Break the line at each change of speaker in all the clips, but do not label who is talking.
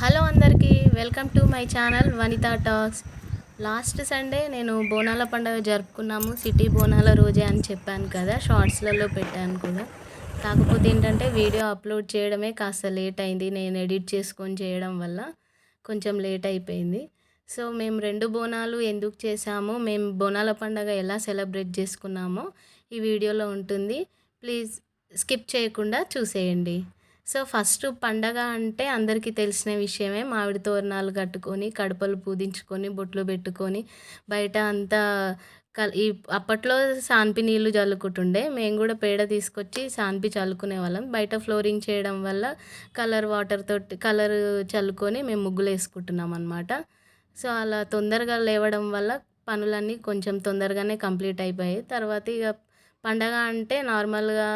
Hello అందరికీ welcome to my channel Vanitha talks. Last Sunday నేను బోనాల పండుగ జరుపుకున్నాము సిటీ బోనాల రోజే అని చెప్పాను కదా షార్ట్స్లలో పెట్టాను కూడా. కాకపోతే ఏంటంటే వీడియో అప్లోడ్ చేయడమే కాస్త లేట్ అయింది నేను ఎడిట్ చేసుకొని చేయడం వల్ల కొంచెం లేట్ అయిపోయింది. సో మేము రెండు బోనాలు ఎందుకు చేసాము మేము బోనాల పండుగ ఎలా సెలబ్రేట్ చేసుకున్నామో ఈ వీడియోలో ఉంటుంది. ప్లీజ్ స్కిప్ చేయకుండా చూసేయండి. సో ఫస్ట్ పండగ అంటే అందరికీ తెలిసిన విషయమే. మామిడి తోరణాలు కట్టుకొని కడపలు పూజించుకొని బొట్లు పెట్టుకొని బయట అంతా కల్ ఈ అప్పట్లో సాన్పి నీళ్ళు చల్లుకుంటుండే మేము కూడా పేడ తీసుకొచ్చి సాన్పి చల్లుకునే వాళ్ళం. బయట ఫ్లోరింగ్ చేయడం వల్ల కలర్ వాటర్ తోటి కలర్ చల్లుకొని మేము ముగ్గులు వేసుకుంటున్నాం అనమాట సో అలా తొందరగా లేవడం వల్ల పనులన్నీ కొంచెం తొందరగానే కంప్లీట్ అయిపోయాయి. తర్వాత ఇక పండగ అంటే నార్మల్గా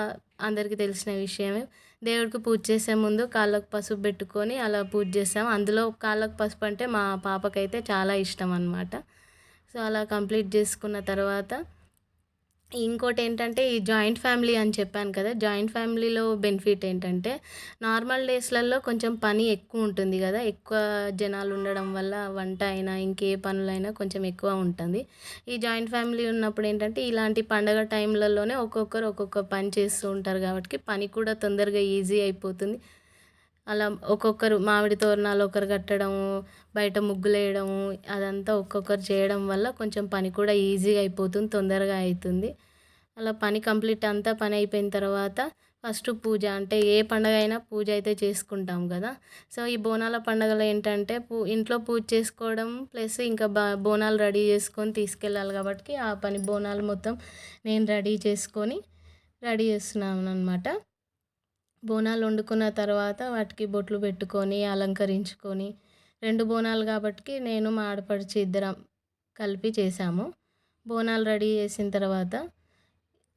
అందరికీ తెలిసిన విషయమే. దేవుడికి పూజ చేసే ముందు కాళ్ళకు పసుపు పెట్టుకొని అలా పూజ చేస్తాం అందులో కాళ్ళకు పసుపు అంటే మా పాపకైతే చాలా ఇష్టం అనమాట సో అలా కంప్లీట్ చేసుకున్న తర్వాత ఇంకోటి ఏంటంటే ఈ జాయింట్ ఫ్యామిలీ అని చెప్పాను కదా జాయింట్ ఫ్యామిలీలో బెనిఫిట్ ఏంటంటే నార్మల్ డేస్లలో కొంచెం పని ఎక్కువ ఉంటుంది కదా ఎక్కువ జనాలు ఉండడం వల్ల వంట అయినా ఇంకే పనులైనా కొంచెం ఎక్కువ ఉంటుంది. ఈ జాయింట్ ఫ్యామిలీ ఉన్నప్పుడు ఏంటంటే ఇలాంటి పండగ టైంలలోనే ఒక్కొక్కరు ఒక్కొక్క పని చేస్తూ ఉంటారు కాబట్టి పని కూడా తొందరగా ఈజీ అయిపోతుంది. అలా ఒక్కొక్కరు మామిడి తోరణాలు ఒకరు కట్టడము బయట ముగ్గులు వేయడము అదంతా ఒక్కొక్కరు చేయడం వల్ల కొంచెం పని కూడా ఈజీగా అయిపోతుంది తొందరగా అవుతుంది అలా పని కంప్లీట్ అంతా పని అయిపోయిన తర్వాత ఫస్ట్ పూజ అంటే ఏ పండగ అయినా పూజ అయితే చేసుకుంటాం కదా. సో ఈ బోనాల పండగలో ఏంటంటే పూ ఇంట్లో పూజ చేసుకోవడం ప్లస్ ఇంకా బా బోనాలు రెడీ చేసుకొని తీసుకెళ్ళాలి కాబట్టి ఆ పని బోనాలు మొత్తం నేను రెడీ చేసుకొని రెడీ చేస్తున్నాను అనమాట బోనాలు వండుకున్న తర్వాత వాటికి బొట్లు పెట్టుకొని అలంకరించుకొని రెండు బోనాలు కాబట్టి నేను మా ఆడపడుచు ఇద్దరం కలిపి చేసాము బోనాలు రెడీ చేసిన తర్వాత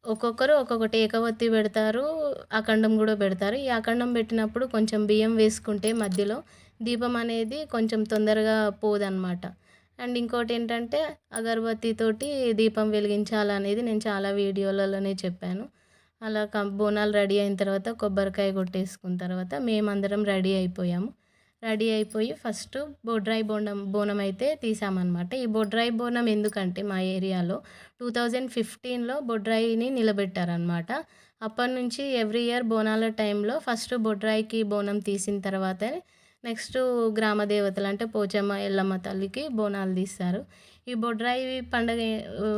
ఒక్కొక్కరు ఒక్కొక్కటి ఏకవత్తి పెడతారు అఖండం కూడా పెడతారు. ఈ అఖండం పెట్టినప్పుడు కొంచెం బియ్యం వేసుకుంటే మధ్యలో దీపం అనేది కొంచెం తొందరగా పోదనమాట అండ్ ఇంకోటి ఏంటంటే అగరబత్తితోటి దీపం వెలిగించాలనేది నేను చాలా వీడియోలలోనే చెప్పాను. అలా కం బోనాలు రెడీ అయిన తర్వాత కొబ్బరికాయ కొట్టేసుకున్న తర్వాత మేమందరం రెడీ అయిపోయాము. రెడీ అయిపోయి ఫస్ట్ బొడ్రాయి బోనం బోనం అయితే తీసామన్నమాట. ఈ బొడ్రాయి బోనం ఎందుకంటే మా ఏరియాలో టూ థౌజండ్ ఫిఫ్టీన్లో బొడ్రాయిని నిలబెట్టారనమాట అప్పటి నుంచి ఎవ్రీ ఇయర్ బోనాల టైంలో ఫస్ట్ బొడ్రాయికి బోనం తీసిన తర్వాతే నెక్స్ట్ గ్రామ దేవతలు అంటే పోచమ్మ ఎల్లమ్మ తల్లికి బోనాలు తీస్తారు. ఈ బొడ్రాయి పండగ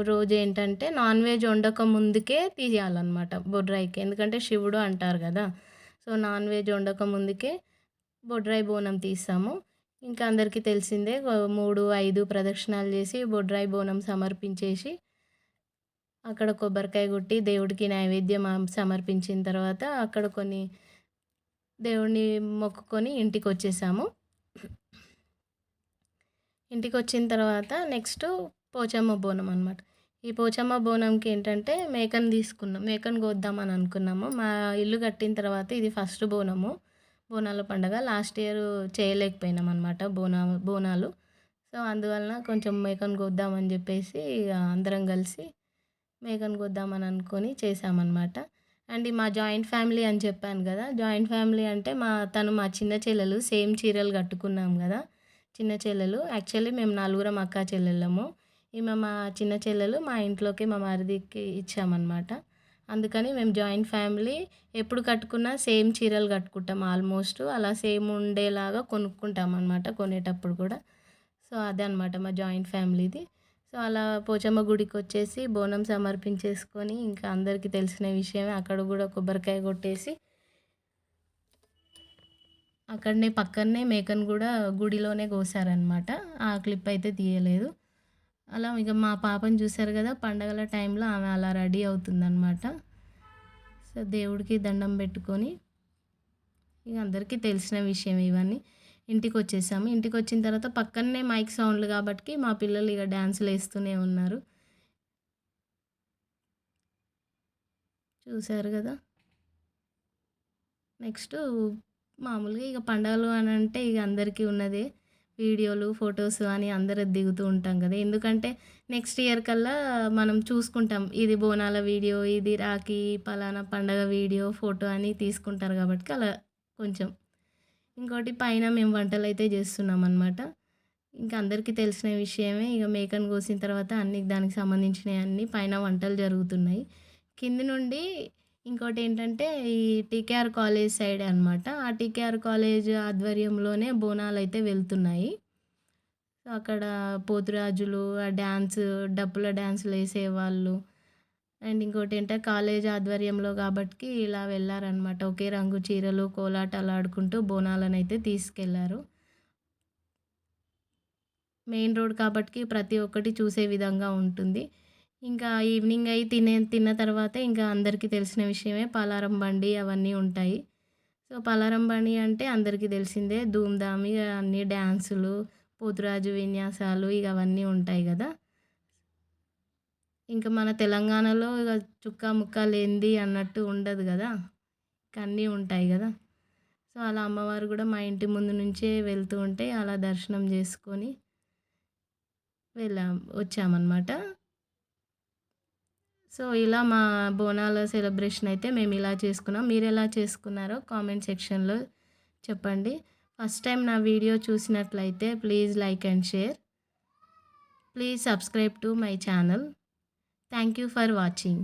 రోజు ఏంటంటే నాన్ వెజ్ వండక ముందుకే తీయాలన్నమాట బొడ్రాయికి. ఎందుకంటే శివుడు అంటారు కదా. సో నాన్ వెజ్ వండక ముందుకే బొడ్రాయి బోనం తీస్తాము. ఇంకా అందరికీ తెలిసిందే మూడు ఐదు ప్రదక్షిణాలు చేసి బొడ్రాయి బోనం సమర్పించేసి అక్కడ కొబ్బరికాయ కొట్టి దేవుడికి నైవేద్యం సమర్పించిన తర్వాత అక్కడ కొన్ని దేవుడిని మొక్కుకొని ఇంటికి వచ్చేసాము ఇంటికి వచ్చిన తర్వాత నెక్స్ట్ పోచమ్మ బోనం అనమాట ఈ పోచమ్మ బోనంకి ఏంటంటే మేకను తీసుకున్నాం మేకను కోద్దామని అనుకున్నాము. మా ఇల్లు కట్టిన తర్వాత ఇది ఫస్ట్ బోనము. బోనాల పండగ లాస్ట్ ఇయర్ చేయలేకపోయినాం అనమాట బోనా బోనాలు. సో అందువలన కొంచెం మేకను కోద్దామని చెప్పేసి అందరం కలిసి మేకను కొద్దామని అనుకొని చేసామన్నమాట. అండ్ మా జాయింట్ ఫ్యామిలీ అని చెప్పాను కదా జాయింట్ ఫ్యామిలీ అంటే మా తను మా చిన్న చెల్లెలు సేమ్ చీరలు కట్టుకున్నాం కదా. చిన్న చెల్లెలు. యాక్చువల్లీ మేము నలుగురం అక్క చెల్లెళ్ళము. ఈమె మా చిన్న చెల్లెలు మా ఇంట్లోకి మా మరిదికి ఇచ్చామన్నమాట. అందుకని మేము జాయింట్ ఫ్యామిలీ ఎప్పుడు కట్టుకున్నా సేమ్ చీరలు కట్టుకుంటాం ఆల్మోస్ట్ అలా సేమ్ ఉండేలాగా కొనుక్కుంటాం అనమాట కొనేటప్పుడు కూడా. సో అదే అనమాట మా జాయింట్ ఫ్యామిలీది సో అలా పోచమ్మ గుడికి వచ్చేసి బోనం సమర్పించేసుకొని ఇంకా అందరికీ తెలిసిన విషయమే. అక్కడ కూడా కొబ్బరికాయ కొట్టేసి అక్కడనే పక్కనే మేకను కూడా గుడిలోనే కోసారనమాట ఆ క్లిప్ అయితే తీయలేదు. అలా ఇక మా పాపని చూశారు కదా పండగల టైంలో ఆమె అలా రెడీ అవుతుందన్నమాట. సో దేవుడికి దండం పెట్టుకొని ఇక అందరికీ తెలిసిన విషయం ఇవన్నీ. ఇంటికి వచ్చేసాము. ఇంటికి వచ్చిన తర్వాత పక్కనే మైక్ సౌండ్లు కాబట్టి మా పిల్లలు ఇక డ్యాన్సులు వేస్తూనే ఉన్నారు. చూశారు కదా? నెక్స్ట్ మామూలుగా ఇక పండగలు అని అంటే ఇక అందరికీ ఉన్నదే వీడియోలు ఫొటోస్ అని అందరూ దిగుతూ ఉంటాం కదా ఎందుకంటే నెక్స్ట్ ఇయర్ కల్లా మనం చూసుకుంటాం ఇది బోనాల వీడియో ఇది రాఖీ పలానా పండగ వీడియో ఫోటో అని తీసుకుంటారు కాబట్టి అలా కొంచెం ఇంకోటి పైన మేము వంటలైతే చేస్తున్నామన్నమాట. ఇంకా అందరికీ తెలిసిన విషయమే. ఇక మేకను కోసిన తర్వాత అన్ని దానికి సంబంధించినవి అన్నీ పైన వంటలు జరుగుతున్నాయి. కింది నుండి ఇంకోటి ఏంటంటే ఈ టీకేఆర్ కాలేజ్ సైడ్ అనమాట. ఆ టీకేఆర్ కాలేజ్ ఆధ్వర్యంలోనే బోనాలు అయితే వెళ్తున్నాయి. అక్కడ పోతురాజులు, ఆ డ్యాన్స్ డప్పుల డాన్సులేసేవాళ్ళు. అండ్ ఇంకోటి ఏంటంటే కాలేజ్ ఆధ్వర్యంలో కాబట్టి ఇలా వెళ్ళారనమాట ఒకే రంగు చీరలు, కోలాటాలు ఆడుకుంటూ బోనాలనైతే తీసుకెళ్ళారు. మెయిన్ రోడ్ కాబట్టి ప్రతి ఒక్కటి చూసే విధంగా ఉంటుంది. ఇంకా ఈవినింగ్ అయి తినే తిన్న తర్వాత ఇంకా అందరికీ తెలిసిన విషయమే పలారం బండి అవన్నీ ఉంటాయి. సో, పలారం బండి అంటే అందరికీ తెలిసిందే. ధూమ్‌ధామ్ ఇక అన్ని డ్యాన్సులు పోతురాజు విన్యాసాలు ఇక అవన్నీ ఉంటాయి కదా ఇంకా మన తెలంగాణలో ఇక చుక్క ముక్క లేనిది అన్నట్టు ఉండదు కదా ఇక అన్నీ ఉంటాయి కదా సో, అలా అమ్మవారు కూడా మా ఇంటి ముందు నుంచే వెళ్తూ ఉంటే అలా దర్శనం చేసుకొని వెళ్ళాం వచ్చామనమాట. సో, ఇలా మా బోనాల సెలబ్రేషన్ అయితే మేము ఇలా చేసుకున్నాం. మీరెలా చేసుకున్నారో కామెంట్ సెక్షన్‌లో చెప్పండి. ఫస్ట్ టైం నా వీడియో చూసినట్లయితే please like and share. Please subscribe to my channel. Thank you for watching.